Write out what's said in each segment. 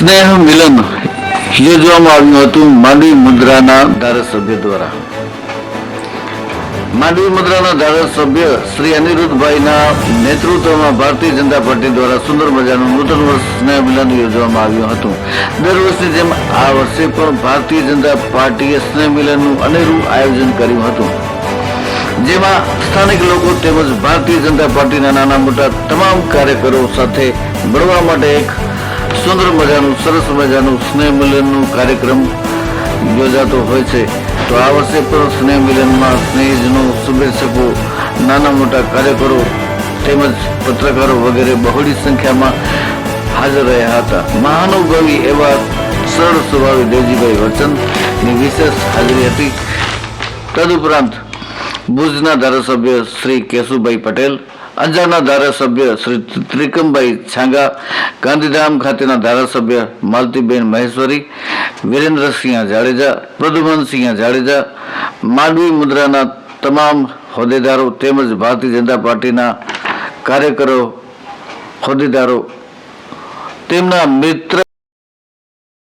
સ્નેહ મિલન. યોજવામાં આવ્યું હતું માંડવી મુદ્રાના ધારાસભ્ય દ્વારા. માંડવી મુદ્રાના ધારાસભ્ય શ્રી અનિરુદ્ધભાઈના નેતૃત્વમાં ભારતીય જનતા પાર્ટી દ્વારા સુંદર મજાનું નૂતન સ્નેહ મિલન યોજવામાં આવ્યું હતું. દર વર્ષની જેમ આ વર્ષે પણ ભારતીય જનતા પાર્ટીએ સ્નેહ મિલનનું અનેરું આયોજન કર્યું હતું. જેમાં સ્થાનિક લોકો તેમજ ભારતીય જનતા પાર્ટીના નાના મોટા તમામ કાર્યકરો સાથે મળવા માટે એક સુંદર મજાનું, સરસ મજાનું સ્નેહ મિલનનું કાર્યક્રમ યોજાતો હોય છે. તો આ વર્ષે પણ સ્નેહ મિલનમાં સ્નેહજનો શુભેચ્છકો નાના મોટા કાર્યકરો તેમજ પત્રકારો વગેરે બહોળી સંખ્યામાં હાજર રહ્યા હતા. મહાનુભાવી એવા સરળ સ્વભાવી દેવજીભાઈ વચનની વિશેષ હાજરી હતી. તદુપરાંત ભુજના ધારાસભ્ય શ્રી કેશુભાઈ પટેલ અંજારના ધારાસભ્ય શ્રી ત્રિકમભાઈ છાંગા, ગાંધીધામ ખાતેના ધારાસભ્ય માલતીબેન મહેશ્વરી, વિરેન્દ્રસિંહ જાડેજા, પ્રદ્યુમનસિંહ જાડેજા, માંડવી મુદ્રાના તમામ હોદ્દેદારો તેમજ ભારતીય જનતા પાર્ટીના કાર્યકરો, હોદ્દેદારો, તેમના મિત્ર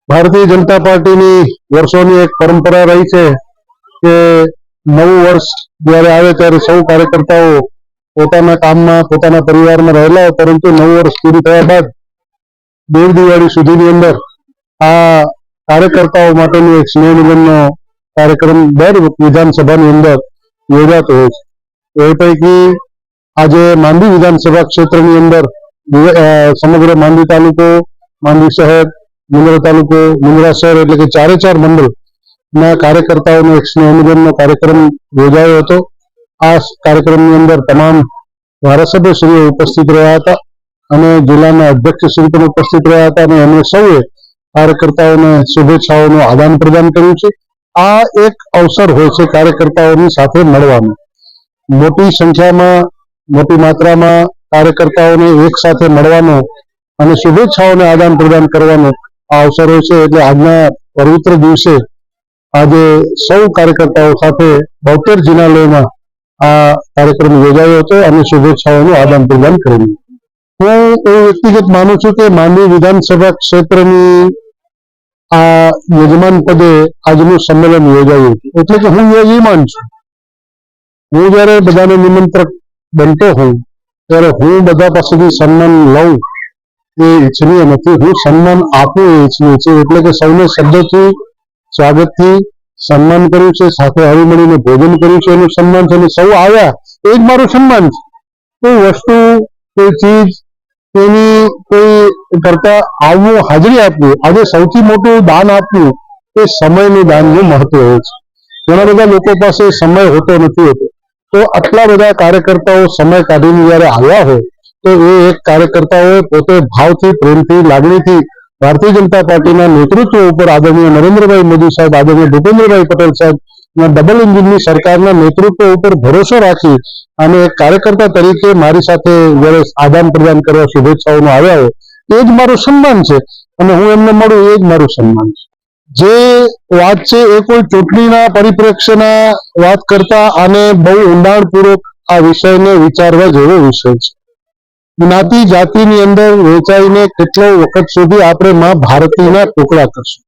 ભારતીય જનતા પાર્ટીની વર્ષોની એક પરંપરા રહી છે કે નવું વર્ષ જ્યારે આવે ત્યારે સૌ કાર્યકર્તાઓ પોતાના કામમાં, પોતાના પરિવારમાં રહેલા પરંતુ નવ વર્ષ પૂરું થયા બાદ દેવ દિવાળી સુધીની અંદર આ કાર્યકર્તાઓ માટેનો એક સ્નેહ મિલનનો કાર્યક્રમ દર વિધાનસભાની અંદર યોજાતો હોય છે. એ પૈકી આજે માંડવી વિધાનસભા ક્ષેત્રની અંદર સમગ્ર માંડવી તાલુકો, માંડવી શહેર, મુંદ્રા તાલુકો, મુંદ્રા શહેર એટલે કે ચારે ચાર મંડળ ના કાર્યકર્તાઓનો એક સ્નેહ મિલનનો કાર્યક્રમ યોજાયો હતો. આ કાર્યક્રમની અંદર તમામ ધારાસભ્યશ્રીઓ ઉપસ્થિત રહ્યા હતા અને જિલ્લાના અધ્યક્ષશ્રી પણ ઉપસ્થિત રહ્યા હતા અને એમણે સૌએ કાર્યકર્તાઓને શુભેચ્છાઓનું આદાન પ્રદાન કર્યું છે. આ એક અવસર હોય છે કાર્યકર્તાઓની સાથે મળવાનો. મોટી સંખ્યામાં, મોટી માત્રામાં કાર્યકર્તાઓને એક સાથે મળવાનો અને શુભેચ્છાઓને આદાન પ્રદાન કરવાનો આ અવસર હોય છે. એટલે આજના પવિત્ર દિવસે આજે સૌ કાર્યકર્તાઓ સાથે બોતેર જિલ્લાઓમાં આ કાર્યક્રમ યોજાયો હતો. અને શુભેચ્છાઓનું આદાન પ્રદાન કરેલું હું એવું વ્યક્તિગત માનું છું કે માંડવી વિધાનસભા ક્ષેત્રની આ યજમાન પદે આજનું સંમેલન યોજાયું હતું. એટલે કે હું યજમાન છું. હું જયારે બધાને નિમંત્રક બનતો હોઉં, ત્યારે હું બધા પાસેથી સન્માન લઉં એ ઈચ્છનીય નથી. હું સન્માન આપું એ ઈચ્છનીય છે. એટલે કે સૌને શબ્દથી, સ્વાગતથી સન્માન કર્યું છે, સાથે હળી મળીને ભોજન કર્યું છે, એનું સન્માન છે અને સૌ આવ્યા. એ જ મારું સન્માન છે. કોઈ વસ્તુ, કોઈ ચીજ, તેની કોઈ કરતા આવવું હાજરી આપવી, આજે સૌથી મોટું દાન આપવું એ સમયનું દાનનું મહત્વ હોય છે. ઘણા બધા લોકો પાસે સમય હોતો નથી હોતો. તો આટલા બધા કાર્યકર્તાઓ સમય કાઢીને જયારે આવ્યા હોય, તો એ એક કાર્યકર્તાઓએ પોતે ભાવથી, પ્રેમથી, લાગણીથી ભારતીય જનતા પાર્ટીના નેતૃત્વ ઉપર આદરણીય નરેન્દ્રભાઈ મોદી સાહેબ, આદરણીય ભૂપેન્દ્રભાઈ પટેલ સાહેબ ડબલ ઇન્જિનની સરકારના નેતૃત્વ ઉપર ભરોસો રાખી અને એક કાર્યકર્તા તરીકે મારી સાથે જયારે આદાન પ્રદાન કરવા શુભેચ્છાઓનો આવ્યા હોય એ જ મારું સન્માન છે અને હું એમને મળું એ જ મારું સન્માન છે. જે વાત છે એ કોઈ ચૂંટણીના પરિપ્રેક્ષ્યના વાત કરતા અને બહુ ઊંડાણપૂર્વક આ વિષયને વિચારવા જેવો વિષય છે. જ્ઞાતિ જાતિની અંદર વેચાઈને કેટલો વખત સુધી આપણે માં ભારતીના ટુકડા કરશું.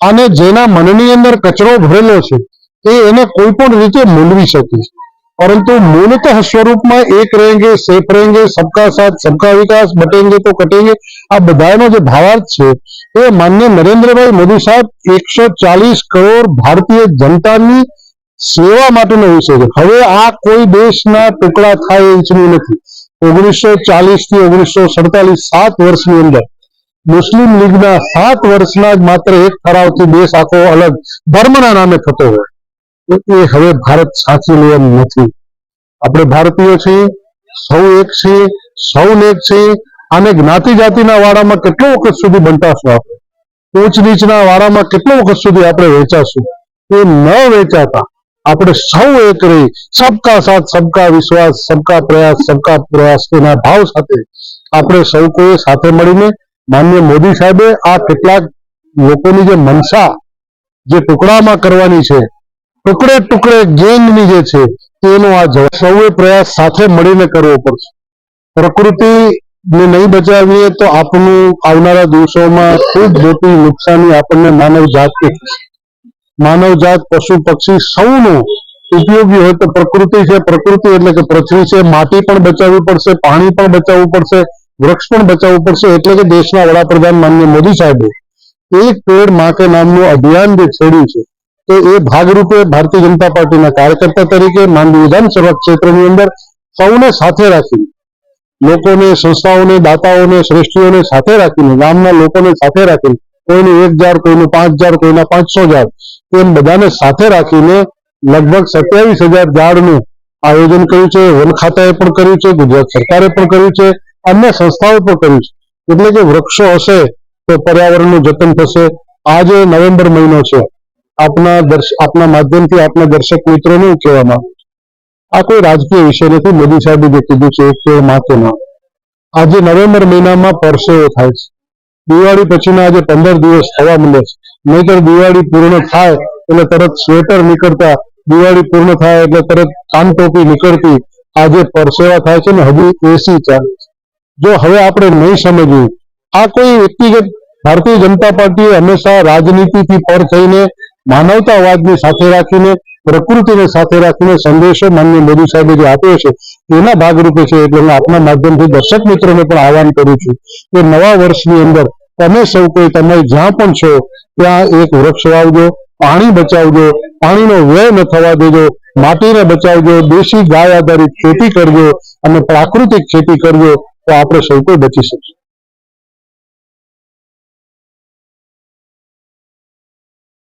અને જેના મનની અંદર કચરો ભરેલો છે એ એને કોઈ પણ રીતે મૂલવી શકે પરંતુ મૂળતઃ સ્વરૂપમાં એક રહેંગે સેફ રહેંગે, સબકા સાથ, સબકા વિકાસ, બટેંગે તો કટેંગે, આ બધાનો જે ભાવાર્થ છે, એ માન્ય નરેન્દ્રભાઈ મોદી સાહેબ એકસો ચાલીસ કરોડ ભારતીય જનતાની સેવા માટેનો વિષય છે. હવે આ કોઈ દેશના ટુકડા થાય એ નથી. ઓગણીસો ચાલીસથી ઓગણીસો સડતાલીસ સાત વર્ષની અંદર મુસ્લિમ લીગના સાત વર્ષના જ માત્ર એક ઠરાવથી દેશ આખો અલગ ધર્મના નામે થતો હોય, તો એ હવે ભારત સાચી એમ નથી. આપણે ભારતીયો છીએ, સૌ એક છીએ સૌને એક છીએ અને જ્ઞાતિ જાતિના વાળામાં કેટલો વખત સુધી બંટાશું આપણે ઊંચ નીચના વાળામાં કેટલો વખત સુધી આપણે વેચાશું? એ ન વેચાતા. આપણે સૌ એક રહી સબકા સાથ, સબકા વિશ્વાસ, સબકા પ્રયાસ સબકા પ્રયાસ એના ભાવ સાથે આપણે સૌ કોઈ સાથે મળીને માન્ય મોદી સાહેબે આ કેટલાક લોકોની જે મનસા જે ટુકડામાં કરવાની છે, ટુકડે ટુકડે ગેંગની જે છે, તેનો આ જવાબ સૌએ પ્રયાસ સાથે મળીને કરવો પડશે. પ્રકૃતિ ને નહીં બચાવીએ તો આપણું આવનારા દિવસોમાં ખૂબ મોટી નુકસાની આપણને માનવ જાતને થશે માનવ જાત પશુ પક્ષી સૌનું ઉપયોગી હોય તો પ્રકૃતિ છે. પ્રકૃતિ એટલે કે પૃથ્વી છે. માટી પણ બચાવવી પડશે, પાણી પણ બચાવવું પડશે, વૃક્ષ પણ બચાવવું પડશે એટલે કે દેશના વડાપ્રધાન માનનીય મોદી સાહેબે એક પેડમાં નામનું અભિયાન જે છેડ્યું છે તો એ ભાગરૂપે ભારતીય જનતા પાર્ટીના કાર્યકર્તા તરીકે માંડવી વિધાનસભા ક્ષેત્રની અંદર સૌને સાથે રાખીને, લોકોને, સંસ્થાઓને, દાતાઓને, શ્રેષ્ઠીઓને સાથે રાખીને, ગામના લોકોને સાથે રાખીને, કોઈનું એક હજાર, કોઈનું પાંચ હજાર, કોઈના પાંચસો હજાર એમ બધાને સાથે રાખીને લગભગ સત્યાવીસ હજાર ઝાડનું આયોજન કર્યું છે. વન ખાતાએ પણ કર્યું છે. ગુજરાત સરકારે પણ કર્યું છે. અન્ય સંસ્થાઓ પણ કર્યું છે. એટલે કે વૃક્ષો હશે તો પર્યાવરણનું જતન થશે. આજે નવેમ્બર મહિનો છે, આપના આપના માધ્યમથી આપના દર્શક મિત્રોને હું કહેવા માંગુ. આ કોઈ રાજકીય વિષય નથી. મોદી સાહેબે જે કીધું છે એક માથે ના. આજે નવેમ્બર મહિનામાં પરસેવો થાય છે. દિવાળી પછીના આજે પંદર દિવસ થવા મળે છે. નહીતર દિવાળી પૂર્ણ થાય એટલે તરત સ્વેટર નીકળતા, દિવાળી પૂર્ણ થાય એટલે તરત કાન ટોપી નીકળતી. આજે પરસેવા થાય છે ને હજી એસી ચાલે જો હવે આપણે નહીં સમજવું આ કોઈ વ્યક્તિગત ભારતીય જનતા પાર્ટીએ હંમેશા રાજનીતિથી પર થઈને માનવતાવાદને સાથે રાખીને, પ્રકૃતિને સાથે રાખીને સંદેશો માનનીય મોદી સાહેબે જે આપ્યો છે, એના ભાગરૂપે છે એટલે હું આપના માધ્યમથી દર્શક મિત્રોને પણ આહવાન કરું છું કે નવા વર્ષની અંદર તમે સૌ કોઈ તમે જ્યાં પણ છો, ત્યાં એક વૃક્ષ વાવજો, પાણી બચાવજો, પાણીનો વ્યય ન થવા દેજો, માટીને બચાવજો, દેશી ગાય આધારિત ખેતી કરજો અને પ્રાકૃતિક ખેતી કરજો, તો આપણે સૌ કોઈ બચી શકીએ.